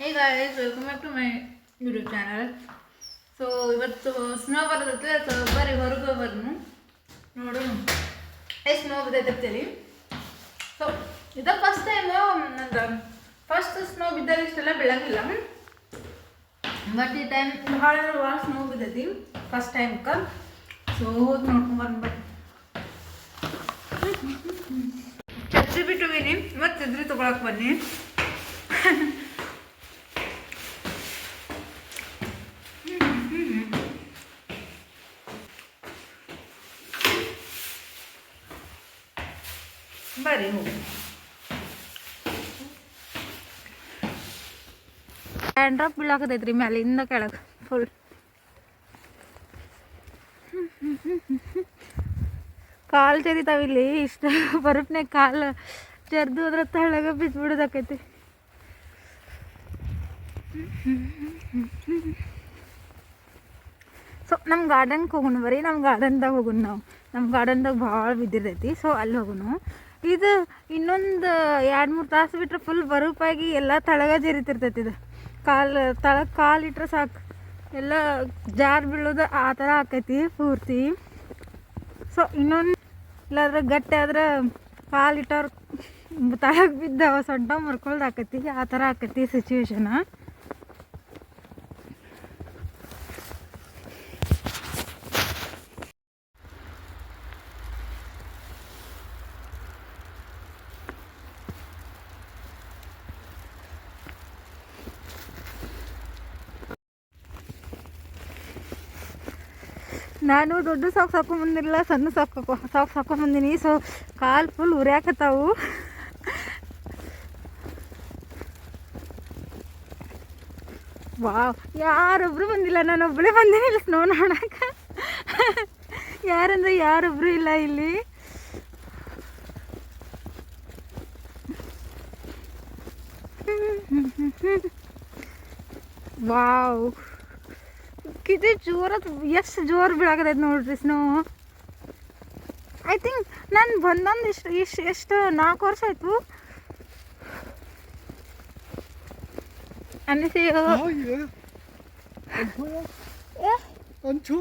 ಈಗ welcome back to my YouTube channel so ಇವತ್ತು snow ಬರ್ತೈತೆ ಸೊ ಬರ್ರಿ ಹೊರಗೆ ಬರ್ನು ನೋಡು ಎಷ್ಟು ಸ್ನೋ ಬಿದ್ದೈತೇಳಿ ಸೊ ಇದ ಫಸ್ಟ್ ಟೈಮು ನಂದು ಫಸ್ಟ್ ಸ್ನೋ ಬಿದ್ದಾಗ ಇಷ್ಟೆಲ್ಲ ಬೀಳಂಗಿಲ್ಲ. ಬಟ್ ಈ ಟೈಮ್ ಭಾಳ ಭಾಳ ಸ್ನೋ ಬಿದ್ದೈತಿ ಫಸ್ಟ್ ಟೈಮ್ಗೆ ಸೊ ಹೋಗಿ ನೋಡ್ಕೊಂಡು ಬರ್ರಿ ಛತ್ರಿ ಬಿಟ್ಟು ಬೀನಿ ಮತ್ತೆ ಛತ್ರಿ ತೊಗೊಳಕ್ ಬನ್ನಿ ಬರ್ರಿ ಹೋಗಿ ಹ್ಯಾಂಡ್ ಡ್ರಾಪ್ ಬೀಳಾಕತೈತ್ರಿ ಮ್ಯಾಲಿಂದ ಕೆಳಗೆ ಫುಲ್ ಕಾಲು ಜರಿತಾವಿಲ್ಲಿ ಇಷ್ಟ ಬರಪ್ನೆ ಕಾಲು ಜರ್ದು ಅದ್ರ ತಳಗ ಬಿದ್ದುಬಿಡೋದಾಕೈತಿ ಸೊ ನಮ್ಮ ಗಾರ್ಡನ್ಗೆ ಹೋಗೋಣ ಬರೀ ನಮ್ಮ ಗಾರ್ಡನ್ದಾಗ ಹೋಗೋಣ ನಾವು. ನಮ್ಮ ಗಾರ್ಡನ್ದಾಗ ಭಾಳ ಬಿದ್ದಿರ್ತೈತಿ ಸೊ ಅಲ್ಲಿ ಹೋಗೋಣ. ಇದು ಇನ್ನೊಂದು ಎರಡು ಮೂರು ತಾಸು ಬಿಟ್ಟರೆ ಫುಲ್ ಬರುಪಾಗಿ ಎಲ್ಲ ತಳಗ ಜರಿತಿರ್ತೈತಿ ಇದು. ಕಾಲು ತಳಕ್ಕೆ ಕಾಲು ಇಟ್ರೆ ಸಾಕು. ಎಲ್ಲ ಜಾರು ಬೀಳೋದು ಆ ಥರ ಆಕೈತಿ ಪೂರ್ತಿ. ಸೊ ಇನ್ನೊಂದು ಇಲ್ಲಾದ್ರೆ ಗಟ್ಟಿ ಆದ್ರೆ ಕಾಲು ಇಟ್ಟವ್ರು ತಳಗೆ ಬಿದ್ದಾವ ಸೊಡ್ಡ ಮರ್ಕೊಳ್ದು ಆಕೈತಿ. ಆ ಥರ ಆಕೈತಿ ಸಿಚುವೇಶನ ನಾನು ದೊಡ್ಡ ಸಾಕ್ಸ್ ಹಾಕೊಂಬಂದಿಲ್ಲ ಸಣ್ಣ ಸಾಕ್ ಸಾಕ್ಸ್ ಹಾಕೊಂಬಂದಿನಿ ಸೊ ಕಾಲು ಫುಲ್ ಉರಿಯಾಕತ್ತಾವು. ವಾವ್ ಯಾರೊಬ್ರು ಬಂದಿಲ್ಲ ನಾನು ಒಬ್ಬಳೇ ಬಂದೇನೆ ಇಲ್ಲ ಸ್ನೋ ನೋಡಕ್ಕೆ ಯಾರಂದ್ರೆ ಯಾರೊಬ್ರು ಇಲ್ಲ ಇಲ್ಲಿ. ವಾವ್ ಇದು ಜೋರದ ಎಷ್ಟು ಜೋರು ಬೀಳಾಕತೈತೆ ನೋಡ್ರಿ ಸ್ನೋ. ಐ ಥಿಂಕ್ ನಾನು ಬಂದೊಂದು ಇಷ್ಟು ಇಷ್ಟು ಎಷ್ಟು ನಾಲ್ಕು ವರ್ಷ ಆಯ್ತು. ಅನ್ನಿಸಿ Ancho?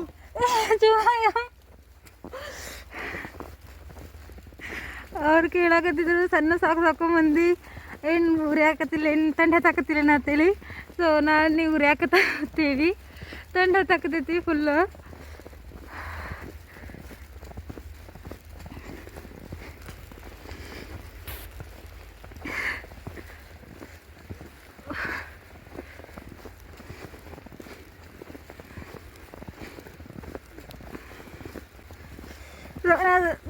ಅವ್ರು ಕೇಳಾಕತ್ತಿದ್ರು ಸಣ್ಣ ಸಾಕು ಸಾಕೊಂಬಂದು. ಏನು ಉರಿಯಾಕತ್ತಿಲ್ಲ ಏನು ತಂಡ ನಾ ಅಂತೇಳಿ ಸೊ ನಾನು ನೀವು ಉರಿಯಾಕತ್ತೀವಿ. ತಂಡ ಹತ್ತಾಕತೈತಿ ಫುಲ್ಲು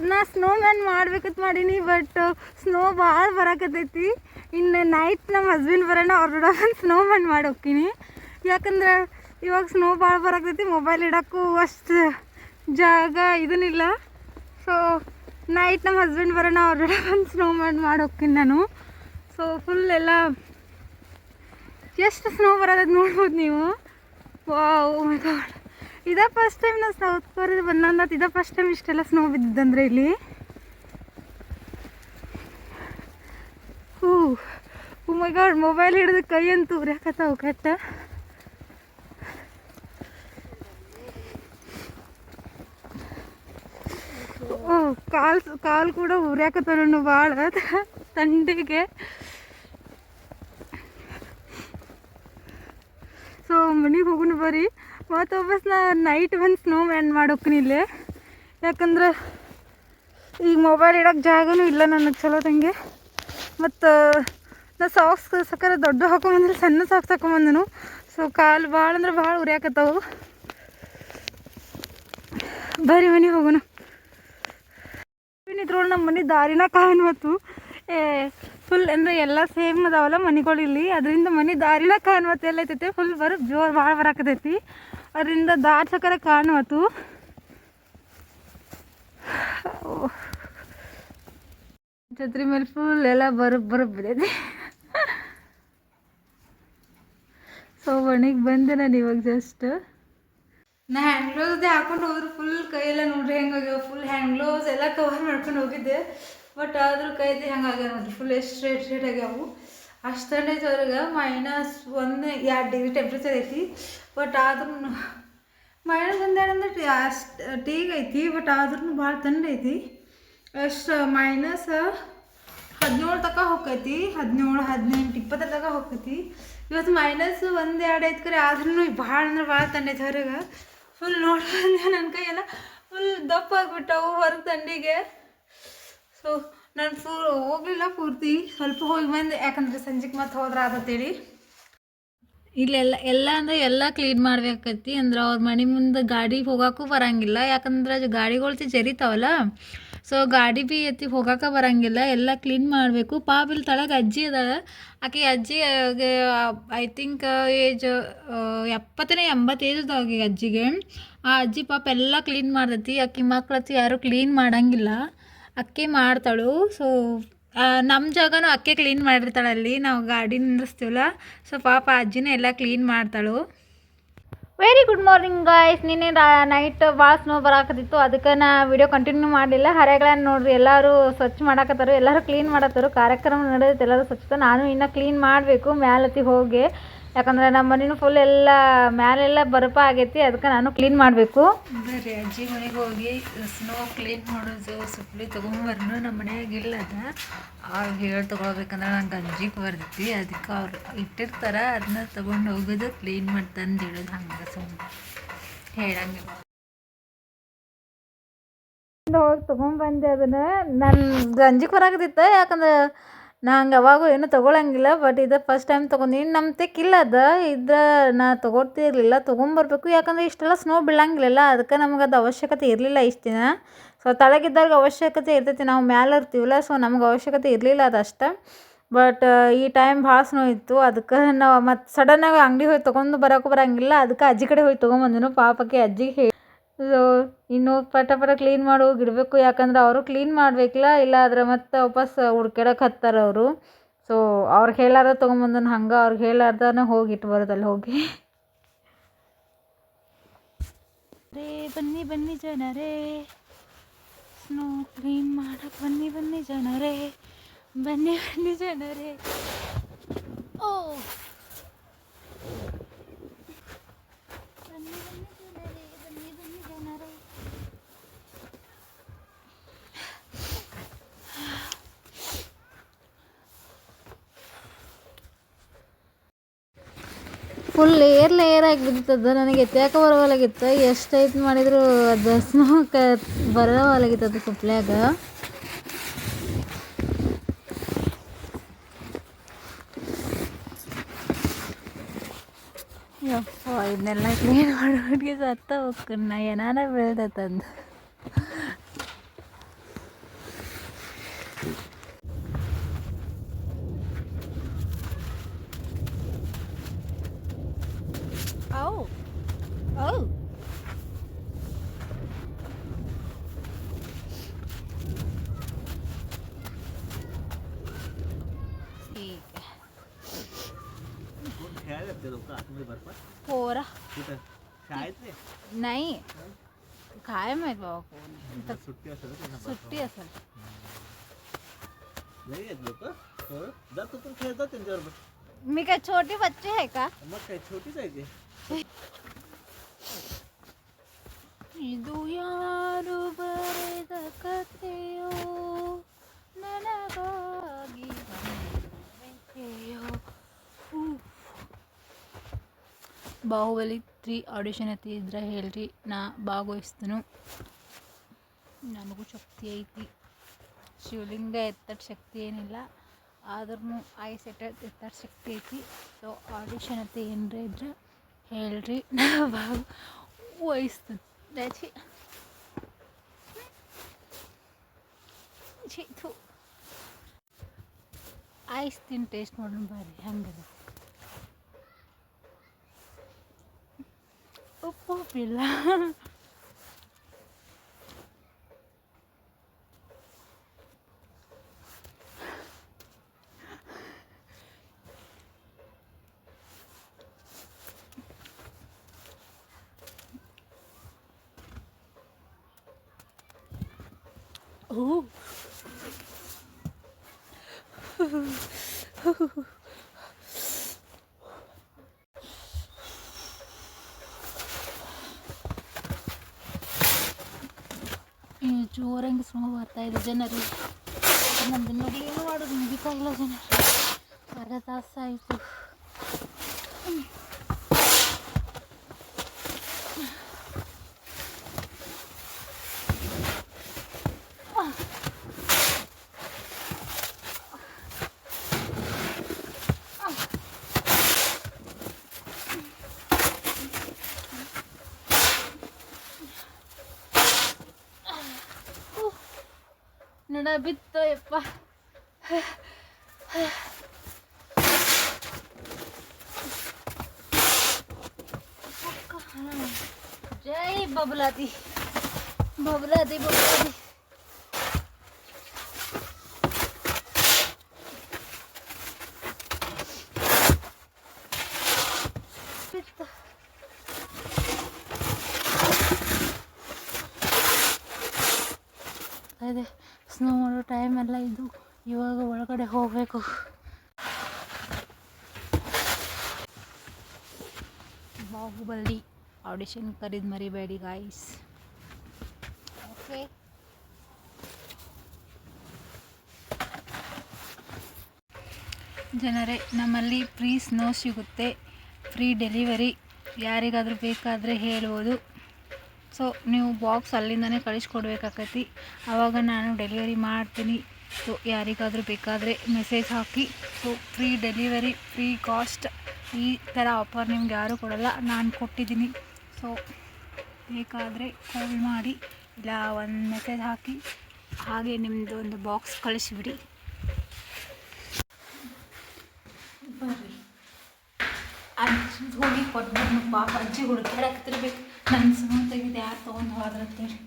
ನಾ ಸ್ನೋ ಮ್ಯಾನ್ ಮಾಡ್ಬೇಕಂತ ಮಾಡೀನಿ ಬಟ್ ಸ್ನೋ ಭಾಳ ಬರಕತ್ತೈತಿ. ಇನ್ನು ನೈಟ್ ನಮ್ಮ ಹಸ್ಬೆಂಡ್ ಬರೋಣ, ಅವ್ರ ಒಂದು ಸ್ನೋ ಮಾಡಿ ಯಾಕಂದ್ರೆ ಇವಾಗ ಸ್ನೋ ಭಾಳ ಬರಾಕತ್ತೈತಿ ಮೊಬೈಲ್ ಇಡೋಕ್ಕೂ ಅಷ್ಟು ಜಾಗ ಇದನ್ನಿಲ್ಲ. ಸೊ ನೈಟ್ ನಮ್ಮ ಹಸ್ಬೆಂಡ್ ಬರೋಣ, ಅವ್ರ ಒಂದು ಸ್ನೋ ಮಾಡಿ ಮಾಡಿ ಹೋಗ್ತೀನಿ ನಾನು. ಸೊ ಫುಲ್ ಎಲ್ಲ ಎಷ್ಟು ಸ್ನೋ ಬರೋದು ನೋಡ್ಬೋದು ನೀವು. ವಾವ್ ಮೈ ಗಾಡ್ ಇದೇ ಫಸ್ಟ್ ಟೈಮ್ ನಾನು ಸೌತ್ ಕೊರಿಯಾ ಬಂದಂತ ಇದೇ ಫಸ್ಟ್ ಟೈಮ್ ಇಷ್ಟೆಲ್ಲ ಸ್ನೋ ಬಿದ್ದಿದ್ದಂದ್ರೆ ಇಲ್ಲಿ. ಹೂ ಮೈ ಗಾಡ್ ಮೊಬೈಲ್ ಹಿಡಿದು ಕೈ ಅಂತೂ ಉರ್ಯಾಕತ್ತಾವು ಕೆಟ್ಟ ಓ ಕಾಲ್, ಕಾಲು ಕೂಡ ಉರ್ಯಾಕತ್ತಾವ ಭಾಳ ತಂಡಿಗೆ. ಸೊ ಮನೆಗೆ ಹೋಗೋಣ ಬರ್ರಿ. ಮತ್ತು ವಾಪಸ್ ನಾ ನೈಟ್ ಬಂದು ಸ್ನೋ ಮ್ಯಾನ್ ಮಾಡೋಕ್ಕಿನಿ ಇಲ್ಲೇ. ಯಾಕಂದ್ರೆ ಈಗ ಮೊಬೈಲ್ ಇಡೋಕೆ ಜಾಗನೂ ಇಲ್ಲ ನನಗೆ ಚಲೋ ತಂಗೆ. ಮತ್ತು, ನಾ ಸಾಕ್ಸ್ ಸಕ್ಕರೆ ದೊಡ್ಡ ಹಾಕೊಂಬಂದ್ರೆ ಸಣ್ಣ ಸಾಕ್ಸ್ ಹಾಕೊಂಬಂದನು. ಸೊ ಕಾಲು ಭಾಳ ಅಂದ್ರೆ ಭಾಳ ಉರಿಯಾಕತ್ತಾವು. ಬರ್ರಿ ಮನೆಗೆ ಹೋಗೋಣ ಇದ್ರೊಳಗೆ ನಮ್ಮ ಮನೆ ದಾರಿನ ಕಾಣ್ವತ್ತು. ಏ ಫುಲ್ ಅಂದರೆ ಎಲ್ಲ ಸೇಮ್ ಅದಾವಲ್ಲ ಮನೆಗಳು ಇಲ್ಲಿ ಅದರಿಂದ ಮನೆ ದಾರಿನ ಕಾಣುವತ್ತೆ. ಎಲ್ಲ ಐತೈತೆ ಫುಲ್ ಬರೋ ಜೋರು ಭಾಳ ಬರಾಕತೈತಿ ಅದರಿಂದ ದಾರಿ ಸಕರ ಕಾಣುವತ್ತು. ಛತ್ರಿ ಮೇಲೆ ಫುಲ್ ಎಲ್ಲ ಬರ ಬರ ಬಿಡೈತಿ ಸೊ ಮನೆಗೆ ಬಂದೆ ನಾನು ಇವಾಗ ಜಸ್ಟ್ ನಾ ಹ್ಯಾಂಡ್ ಗ್ಲೌಸ್ದೇ ಹಾಕೊಂಡು ಹೋದ್ರೆ ಫುಲ್ ಕೈಯೆಲ್ಲ ನೋಡ್ರಿ ಹೆಂಗಾಗ್ಯಾವ ಫುಲ್ ಹ್ಯಾಂಡ್ ಗ್ಲೌಸ್ ಎಲ್ಲ ಕವರ್ ಮಾಡ್ಕೊಂಡು ಹೋಗಿದ್ದೆ. ಬಟ್ ಆದ್ರೂ ಕೈದಿ ಹಂಗಾಗ್ಯಾವ ನೋಡ್ರಿ ಫುಲ್ ಎಷ್ಟು ಸ್ಟ್ರೇಟ್ ಸ್ಟ್ರೇಟ್ ಆಗ್ಯಾವು. ಅಷ್ಟು ಹೊರಗೆ ಮೈನಸ್ ಒಂದು ಎರಡು ಡಿಗ್ರಿ ಟೆಂಪ್ರೇಚರ್ ಐತಿ. ಬಟ್ ಆದ್ರೂ ಮೈನಸ್ ಒಂದು, ಎರಡು ಅಂದ್ರೆ ಅಷ್ಟು ಟೀಗ್ ಐತಿ ಬಟ್ ಆದ್ರೂ ಭಾಳ ತಂಡ ಐತಿ. ಎಷ್ಟು ಮೈನಸ್ ಹದಿನೇಳು ತನಕ ಹೋಗ್ತೈತಿ ಹದಿನೇಳು ಹದಿನೆಂಟು ಇಪ್ಪತ್ತರ ತನಕ ಹೋಗ್ತೈತಿ ಇವತ್ತು ಮೈನಸ್ ಒಂದು, ಎರಡು ಐತೆ ಕರೆ ಆದ್ರೂ ಭಾಳ ಅಂದ್ರೆ ಭಾಳ ತಂಡ ಐತಿ ಹೊರಗೆ. ಫುಲ್ ನೋಡಿ ಬಂದೆ ನನ್ನ ಕೈಯೆಲ್ಲ ಫುಲ್ ದಪ್ಪ ಆಗ್ಬಿಟ್ಟವು ಹೊರ ತಂಡಿಗೆ ಸೊ ನಾನು ಫೂ, ಹೋಗಲಿಲ್ಲ ಪೂರ್ತಿ. ಸ್ವಲ್ಪ ಹೋಗಿ ಬಂದೆ. ಯಾಕಂದ್ರೆ ಸಂಜೆಗೆ ಮತ್ತೆ ಹೋದ್ರೆ ಆಗತ್ತೇಳಿ ಇಲ್ಲೆಲ್ಲ, ಎಲ್ಲ ಅಂದ್ರೆ ಎಲ್ಲ ಕ್ಲೀನ್ ಮಾಡ್ಬೇಕೈತಿ ಅಂದ್ರೆ ಅವ್ರ ಮನೆ ಮುಂದೆ ಗಾಡಿ ಹೋಗೋಕ್ಕೂ ಬರಂಗಿಲ್ಲ. ಯಾಕಂದ್ರೆ ಗಾಡಿಗಳು ಜರಿತಾವಲ್ಲ. ಸೊ ಗಾಡಿ ಭೀ ಎತ್ತಿ ಹೋಗಕ್ಕೆ ಬರಂಗಿಲ್ಲ. ಎಲ್ಲ ಕ್ಲೀನ್ ಮಾಡಬೇಕು. ಪಾಪ ಇಲ್ಲಿ ತಳಗೆ ಅಜ್ಜಿ ಅದಾಳ ಆಕೆ ಅಜ್ಜಿ ಐ ಥಿಂಕ್ ಏಜ್ ಎಪ್ಪತ್ತನೇ ಎಂಬತ್ತು ಏಜ್ ಅಜ್ಜಿಗೆ. ಆ ಅಜ್ಜಿ ಪಾಪ ಎಲ್ಲ ಕ್ಲೀನ್ ಮಾಡ್ತೈತಿ. ಅಕ್ಕಿ ಮಕ್ಳತ್ತಿ ಯಾರೂ ಕ್ಲೀನ್ ಮಾಡಂಗಿಲ್ಲ. ಅಕ್ಕಿ ಮಾಡ್ತಾಳು. ಸೊ ನಮ್ಮ ಜಾಗನೂ ಅಕ್ಕಿ ಕ್ಲೀನ್ ಮಾಡಿರ್ತಾಳೆ ಅಲ್ಲಿ ನಾವು ಗಾಡಿ ನಿಂದಿರ್ಸ್ತೀವಲ್ಲ. ಸೊ ಪಾಪ ಅಜ್ಜಿನೇ ಎಲ್ಲ ಕ್ಲೀನ್ ಮಾಡ್ತಾಳು. ವೆರಿ ಗುಡ್ ಮಾರ್ನಿಂಗ್ ಗಾಯ್ಸ್ ನಿನ್ನೆ ನೈಟ್ ಭಾಳ ಸ್ನೋ ಬರಾಕತ್ತಿತ್ತು. ಅದಕ್ಕೆ ನಾ ವಿಡಿಯೋ ಕಂಟಿನ್ಯೂ ಮಾಡಲಿಲ್ಲ. ಹರೆಗಳನ್ನು ನೋಡ್ರಿ, ಎಲ್ಲರೂ ಸ್ವಚ್ಛ ಮಾಡಾಕತ್ತಾರು, ಎಲ್ಲರೂ ಕ್ಲೀನ್ ಮಾಡತ್ತಾರು ಕಾರ್ಯಕ್ರಮ ನಡೆದೈತೆ, ಎಲ್ಲರೂ ಸ್ವಚ್ಛತೆ. ನಾನು ಇನ್ನೂ ಕ್ಲೀನ್ ಮಾಡಬೇಕು ಮ್ಯಾಲತ್ತಿ ಹೋಗಿ. ಯಾಕಂದ್ರೆ ನಮ್ಮ ಮನೇನು ಫುಲ್ ಎಲ್ಲ ಮ್ಯಾಲೆಲ್ಲ ಬರಪ ಆಗೈತಿ ಅದಕ್ಕೆ ನಾನು ಕ್ಲೀನ್ ಮಾಡಬೇಕು. ಬೇರೆ ಅಜ್ಜಿ ಮನೆಗೆ ಹೋಗಿ ಸ್ನೋ ಕ್ಲೀನ್ ಮಾಡೋದು ಸುಪ್ಲಿ ತೊಗೊಂಬರ್ನು ನಮ್ಮ ಮನೆಯಾಗ ಇಲ್ಲ ಅದ. ಅವ್ರಿಗೆ ಹೇಳಿ ತೊಗೊಳ್ಬೇಕಂದ್ರೆ ನಂಗೆ ಅಜ್ಜಿಗೆ ಬರ್ತೈತಿ ಅದಕ್ಕೆ ಅವ್ರು ಇಟ್ಟಿರ್ತಾರ ಅದನ್ನ ತೊಗೊಂಡು ಹೋಗೋದು ಕ್ಲೀನ್ ಮಾಡ್ತಂದು ಹೇಳೋದು ಹಂಗೆ ಸುಮ್ಮನೆ ಹೇಳಂಗಿಲ್ಲ ಹೋಗಿ ತೊಗೊಂಬಂದೆ ಅದನ್ನ. ನನ್ನ ಗಂಜಿಗೆ ಬರಾಗದಿತ್ತ ಯಾಕಂದ್ರೆ ನಂಗೆ ಯಾವಾಗೂ ಏನು ತೊಗೊಳಂಗಿಲ್ಲ ಬಟ್ ಇದು ಫಸ್ಟ್ ಟೈಮ್ ತೊಗೊಂಡಿನಿ ನಮ್ಮ ತೆಕ್ಕಿಲ್ಲ ಅದು ಇದ್ರೆ ನಾ ತೊಗೊಳ್ತಿರ್ಲಿಲ್ಲ ತೊಗೊಂಬರ್ಬೇಕು. ಯಾಕಂದ್ರೆ ಇಷ್ಟೆಲ್ಲ ಸ್ನೋ ಬೀಳಂಗಿಲ್ಲ ಅದಕ್ಕೆ ನಮ್ಗೆ ಅದು ಅವಶ್ಯಕತೆ ಇರಲಿಲ್ಲ ಇಷ್ಟು ದಿನ. ಸೊ ತಳಗಿದ್ದಾಗ ಅವಶ್ಯಕತೆ ಇರ್ತೈತಿ, ನಾವು ಮ್ಯಾಲೆ ಇರ್ತೀವಲ್ಲ ಸೊ ನಮ್ಗೆ ಅವಶ್ಯಕತೆ ಇರಲಿಲ್ಲ ಅದಷ್ಟೇ. ಬಟ್ ಈ ಟೈಮ್ ಭಾಳ ಸ್ನೋ ಇತ್ತು, ಅದಕ್ಕೆ ನಾವು ಮತ್ತು ಸಡನ್ನಾಗಿ ಅಂಗಡಿ ಹೋಗಿ ತೊಗೊಂಡು ಬರೋಕ್ಕೂ ಬರೋಂಗಿಲ್ಲ, ಅದಕ್ಕೆ ಅಜ್ಜಿ ಕಡೆ ಹೋಗಿ ತೊಗೊಂಬಂದನು, ಪಾಪಕ್ಕೆ ಅಜ್ಜಿಗೆ ಹೇಳಿ. ಇನ್ನು ಪಟ ಪಟ ಕ್ಲೀನ್ ಮಾಡಿ ಹೋಗಿಡ್ಬೇಕು ಯಾಕಂದ್ರೆ ಅವರು ಕ್ಲೀನ್ ಮಾಡಬೇಕಲ್ಲ, ಇಲ್ಲ ಆದ್ರೆ ಮತ್ತೆ ವಾಪಸ್ ಹುಡ್ಕ್ಯಾಡಕ್ಕೆ ಹತ್ತಾರ ಅವರು. ಸೊ ಅವ್ರು ಹೇಳಾರ ತಗೊಂಬಂದನ ಹಂಗೆ ಅವ್ರಿಗೆ ಹೇಳಾರ್ದನ ಹೋಗಿ ಇಟ್ಬಾರ್ದಲ್ಲಿ ಹೋಗಿ. ರೇ, ಬನ್ನಿ ಬನ್ನಿ ಜನರೇ. ಸ್ನೋ ಕ್ಲೀನ್ ಮಾಡಕ್ಕೆ ಬನ್ನಿ ಬನ್ನಿ ಜನರೇ. ಬನ್ನಿ ಬನ್ನಿ ಜನರೇ. ಓ ಬನ್ನಿ ಬನ್ನಿ ಜನರೇ ಬನ್ನಿ ಬನ್ನಿ ಜನರೇ ಫುಲ್ ಲೇಯರ್ ಲೇಯರ್ ಆಗಿ ಬಿದ್ದಿತ್ತದ. ನನಗೆ ಎತ್ತಾಕ ಬರೋವಲಾಗಿತ್ತು. ಎಷ್ಟು ಐತ್ ಮಾಡಿದ್ರು ಅದು ಸ್ನೋ ಕ ಬರೋವಲಾಗಿತ್ತು ಅದು ಸುಪ್ಲ್ಯಾಗ ಯಪ್ಪ ಇದನ್ನೆಲ್ಲ ಕ್ಲೀನ್ ಮಾಡೋರಿಗೆ ಸತ್ತ ಹೋಗ್ಕನ್ನ ಏನಾರ ಬೆಳ್ದತ್ತಂದು पोरा कुठं शाळेत रे नाही काय माहित बाबा कोण आहे. नंतर सुट्टी असेल ना त्यांना सुट्टी असेल नाही येत लोक जा तू पण खेळतात त्यांच्याबरोबर मी काय छोटी बच्चे आहे का मग काय छोटीच आहे ते ಇದು ಯಾರು ಬರೆದ ಕಥೆಯೋ ನನಗಾಗಿ ಬಾಹುಬಲಿ ತ್ರೀ ಆಡಿಷನ್ ಐತಿ ಇದ್ರೆ ಹೇಳ್ರಿ, ನಾ ಭಾಗವಹಿಸ್ತನು. ನನಗೂ ಶಕ್ತಿ ಐತಿ. ಶಿವಲಿಂಗ ಎತ್ತಡ್ ಶಕ್ತಿ ಏನಿಲ್ಲ ಆದ್ರೂ ಐಸ್ ಎಟ್ಟ ಎತ್ತಡ್ ಶಕ್ತಿ ಐತಿ. ಸೊ ಆಡಿಷನ್ ಅತಿ ಏನರ ಇದ್ರೆ ಹೇಳ್ರಿ, ನಾ ಭಾಗವಹಿಸ್ತೀನಿ. ಛೀ. ಛೀ ಐಸ್ ತಿನ್ ಟೇಸ್ಟ್ ಮಾಡೋಣ ಬರ್ರಿ ಹಂಗದ. oh. Ooh. ಜೋರಂಗೆ ಸ್ನೋ ಬರ್ತಾ ಇದೆ ಜನರು. ನಮ್ದು ನೋಡಿ ಏನು ಮಾಡೋದು? ಮುಗಿತಾ ಇಲ್ಲ ಜನರು ಅರ್ಧ ತಾಸು ಆಯಿತು ನಡ ಬಿತ್ತು ಯಪ್ಪ ಜೈ ಬಬಲಾದಿ ಬಬಲಾದಿ ಬಬಲಾದಿ ಬಿತ್ತು ಇದೆ Snow ಮಾಡೋ ಟೈಮ್ ಎಲ್ಲ ಇದು. ಇವಾಗ ಒಳಗಡೆ ಹೋಗಬೇಕು. ಬಾಹುಬಲಿ ಆಡಿಷನ್ ಕರೆದು ಮರಿಬೇಡಿ ಗಾಯ್ಸ್ ಓಕೆ ಜನರೇ, ನಮ್ಮಲ್ಲಿ ಫ್ರೀ ಸ್ನೋ ಸಿಗುತ್ತೆ. ಫ್ರೀ ಡೆಲಿವರಿ ಯಾರಿಗಾದರೂ ಬೇಕಾದರೆ ಹೇಳ್ಬೋದು. ಸೊ ನೀವು ಬಾಕ್ಸ್ ಅಲ್ಲಿಂದನೇ ಕಳಿಸ್ಕೊಡ್ಬೇಕಾಕತಿ. ಆವಾಗ ನಾನು ಡೆಲಿವರಿ ಮಾಡ್ತೀನಿ. ಸೊ ಯಾರಿಗಾದರೂ ಬೇಕಾದರೆ ಮೆಸೇಜ್ ಹಾಕಿ. So free delivery free cost ಈ ಥರ ಆಫರ್ ನಿಮ್ಗೆ ಯಾರೂ ಕೊಡಲ್ಲ. ನಾನು ಕೊಟ್ಟಿದ್ದೀನಿ. ಸೊ ಬೇಕಾದರೆ ಕಾಲ್ ಮಾಡಿ. ಇಲ್ಲ, ಒಂದು ಮೆಸೇಜ್ ಹಾಕಿ. ಹಾಗೆ ನಿಮ್ಮದು ಒಂದು ಬಾಕ್ಸ್ ಕಳಿಸಿಬಿಡಿ. ಅಜ್ಜಿ ಹೋಗಿ ಕೊಟ್ಬಿಟ್ಟು ಪಾಪ ಅಜ್ಜಿ ಹುಡುಕಾಡಕ್ತಿರ್ಬೇಕು ನನ್ನ ಸುಮ್ಮನೆ ತೆಗೆದು ಯಾರು ತೊಗೊಂಡು ಹೋದ್ರಂತೇಳಿ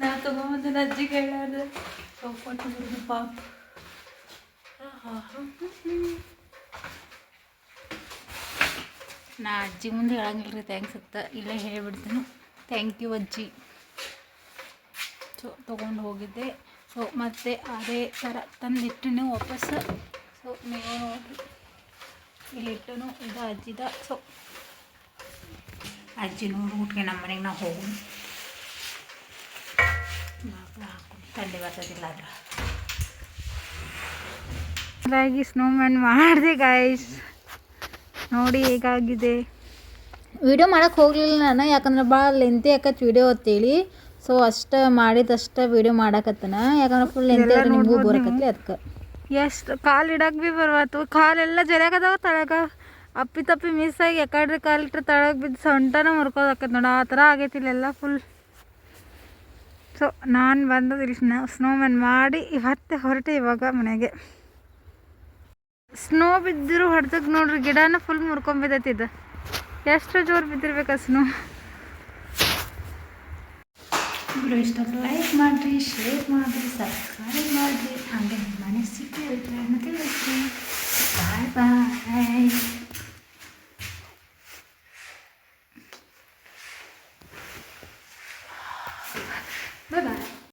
ನಾ ತೊಗೊಂಬಂದು ಅಜ್ಜಿ ಕೇಳಾರ್ದು ಕೊಟ್ಟು ಬಿಡುದು ಪಾಪ ನಾ ಅಜ್ಜಿ ಮುಂದೆ ಹೇಳಂಗಿಲ್ಲ ರೀ ಥ್ಯಾಂಕ್ಸ್ ಅತ್ತ ಇಲ್ಲೇ ಹೇಳಿಬಿಡ್ತೀನಿ. ಥ್ಯಾಂಕ್ ಯು ಅಜ್ಜಿ. ಸೊ ತೊಗೊಂಡು ಹೋಗಿದ್ದೆ. ಸೊ ಮತ್ತೆ ಅದೇ ಥರ ತಂದಿಟ್ಟು ವಾಪಸ್. ಸೊ ನೀವು ನೋಡಿರಿ. ಇಲ್ಲಿಟ್ಟು ಇದು ಅಜ್ಜಿದ. ಸೊ ಅಜ್ಜಿ ನೋಡಿ ಊಟಕ್ಕೆ ನಮ್ಮ ಮನೆಗೆ ನಾವು ಹೋಗೋಣ. ತಂದೆ ಬರ್ತದಿಲ್ಲ ಅದ್ರ. ಹಾಗಾಗಿ ಸ್ನೋಮ್ಯಾನ್ ಮಾಡಿದೆ ಗಾಯ್ಸ್ ನೋಡಿ ಹೇಗಾಗಿದೆ. ವಿಡಿಯೋ ಮಾಡೋಕ್ಕೆ ಹೋಗಲಿಲ್ಲ ನಾನು ಯಾಕಂದ್ರೆ ಭಾಳ ಲೆಂತಿ ಯಾಕತ್ತು ವಿಡಿಯೋ ಅಂತೇಳಿ ಸೊ ಅಷ್ಟು ಮಾಡಿದಷ್ಟು ವಿಡಿಯೋ ಮಾಡಕತ್ತನ. ಯಾಕಂದ್ರೆ ಫುಲ್ ಲೆಂತಿ ನಿಮಗೂ ಬೋರ್ ಆಕತ್ಲಿ ಅದಕ್ಕೆ ಎಷ್ಟು ಕಾಲು ಇಡಕ್ಕೆ ಭೀ ಕಾಲ್ ಕಾಲೆಲ್ಲ ಜರಿಯಾಗದವ ತಳಗ. ಅಪ್ಪಿ ತಪ್ಪಿ ಮಿಸ್ ಆಗಿ ಯಾಕಡ್ರಿ ಕಾಲಿಟ್ರೆ ತಳಗೆ ಬಿದ್ದು ಸೊಂಟನ ಮುರ್ಕೋದಾಕೈತೆ ನೋಡ, ಆ ಥರ ಆಗೈತಿ ಇಲ್ಲೆಲ್ಲ ಫುಲ್ ಸೊ ನಾನು ಬಂದದ್ದು ಇಲ್ಲಿ ಸ್ನೋ ಸ್ನೋಮ್ಯಾನ್ ಮಾಡಿ ಇವತ್ತೆ ಹೊರಟೆ ಇವಾಗ ಮನೆಗೆ. ಸ್ನೋ ಬಿದ್ದಿರೋ ಹೊಡೆದಾಗ ನೋಡ್ರಿ, ಗಿಡನ ಫುಲ್ ಮುರ್ಕೊಂಬಿದೈತಿ ಇದು. ಎಷ್ಟು ಜೋರು ಬಿದ್ದಿರ್ಬೇಕು ಸ್ನೋ ಇಷ್ಟ ಲೈಕ್ ಮಾಡಿರಿ ಶೇರ್ ಮಾಡಿರಿ ಸಬ್ಸ್ಕ್ರೈಬ್ ಮಾಡಿರಿ. ಹಾಗೆ ಮನಸ್ಸಿಗೆ ಬಾಯ್ ಬಾಯ್ Bye bye.